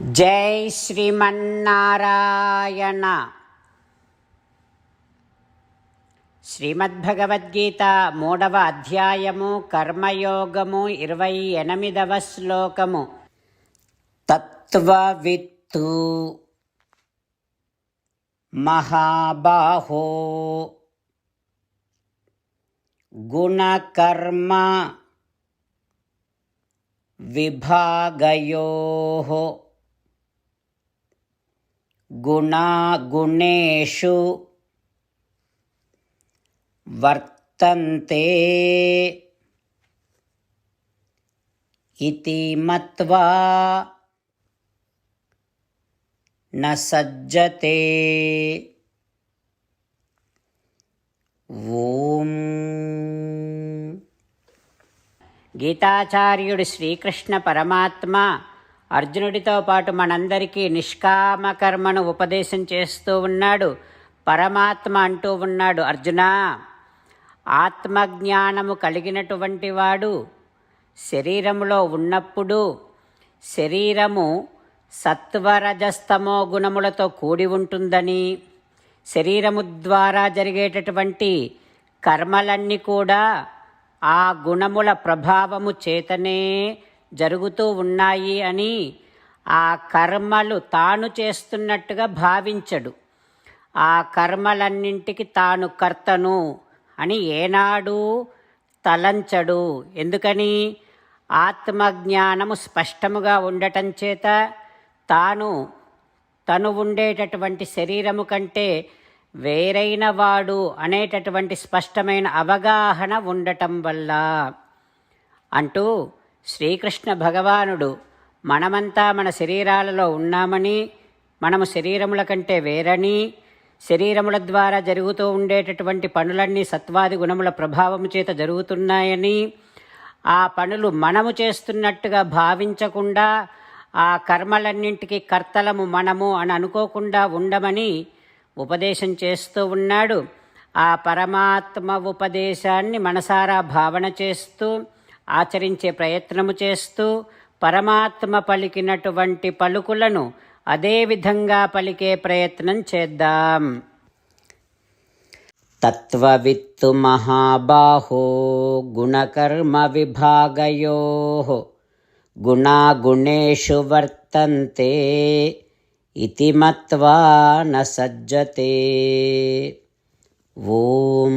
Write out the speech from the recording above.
జై శ్రీమన్నారాయణ. శ్రీమద్భగవద్గీత మూడవ అధ్యాయము కర్మయోగము ఇరవై ఎనిమిదవ శ్లోకము. తత్వవిత్తు మహాబాహో. గుణకర్మ విభాగయో. गुणागुणेषु वर्तन्ते इति मत्वा न सज्जते ॐ గీతాచార్యుడు శ్రీకృష్ణ పరమాత్మ అర్జునుడితో పాటు మనందరికీ నిష్కామ కర్మను ఉపదేశం చేస్తూ ఉన్నాడు. పరమాత్మ అంటూ ఉన్నాడు అర్జున. ఆత్మజ్ఞానము కలిగినటువంటి వాడు శరీరములో ఉన్నప్పుడు శరీరము సత్వరజస్తమో గుణములతో కూడి ఉంటుందని శరీరము ద్వారా జరిగేటటువంటి కర్మలన్నీ కూడా ఆ గుణముల ప్రభావము చేతనే జరుగుతూ ఉన్నాయి అని ఆ కర్మలు తాను చేస్తున్నట్టుగా భావించడు. ఆ కర్మలన్నింటికి తాను కర్తను అని ఏనాడు తలంచడు. ఎందుకని? ఆత్మజ్ఞానము స్పష్టముగా ఉండటం చేత తాను తను ఉండేటటువంటి శరీరము కంటే వేరైన వాడు అనేటటువంటి స్పష్టమైన అవగాహన ఉండటం వల్ల అంటూ శ్రీకృష్ణ భగవానుడు మనమంతా మన శరీరాలలో ఉన్నామని మనము శరీరముల కంటే వేరని శరీరముల ద్వారా జరుగుతూ ఉండేటటువంటి పనులన్నీ సత్వాది గుణముల ప్రభావము చేత జరుగుతున్నాయని ఆ పనులు మనము చేస్తున్నట్టుగా భావించకుండా ఆ కర్మలన్నింటికి కర్తలము మనము అని అనుకోకుండా ఉండమని ఉపదేశం చేస్తూ ఉన్నాడు. ఆ పరమాత్మ ఉపదేశాన్ని మనసారా భావన చేస్తూ ఆచరించే ప్రయత్నము చేస్తూ పరమాత్మ పలికినటువంటి పలుకులను అదేవిధంగా పలికే ప్రయత్నం చేద్దాం. తత్వవిత్తు మహాబాహో గుణకర్మ విభాగయో గుణాగుణేషు వర్తంతే ఇతి మత్వా న సజ్జతే. ఓం.